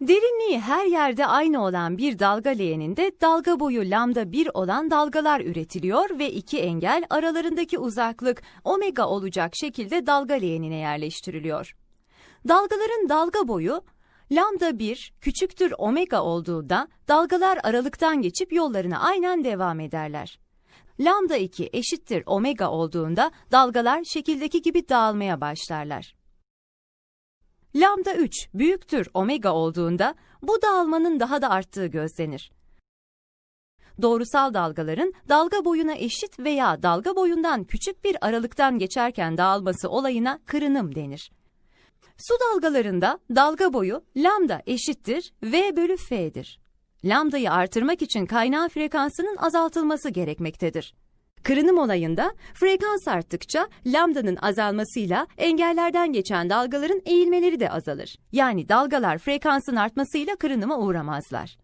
Derinliği her yerde aynı olan bir dalga leğeninde dalga boyu lambda 1 olan dalgalar üretiliyor ve iki engel aralarındaki uzaklık omega olacak şekilde dalga leğenine yerleştiriliyor. Dalgaların dalga boyu lambda 1 küçüktür omega olduğunda dalgalar aralıktan geçip yollarına aynen devam ederler. Lambda 2 eşittir omega olduğunda dalgalar şekildeki gibi dağılmaya başlarlar. Lambda 3 büyüktür omega olduğunda bu dağılmanın daha da arttığı gözlenir. Doğrusal dalgaların dalga boyuna eşit veya dalga boyundan küçük bir aralıktan geçerken dağılması olayına kırınım denir. Su dalgalarında dalga boyu lambda eşittir v bölü f'dir. Lambdayı artırmak için kaynağın frekansının azaltılması gerekmektedir. Kırınım olayında frekans arttıkça lambdanın azalmasıyla engellerden geçen dalgaların eğilmeleri de azalır. Yani dalgalar frekansın artmasıyla kırınıma uğramazlar.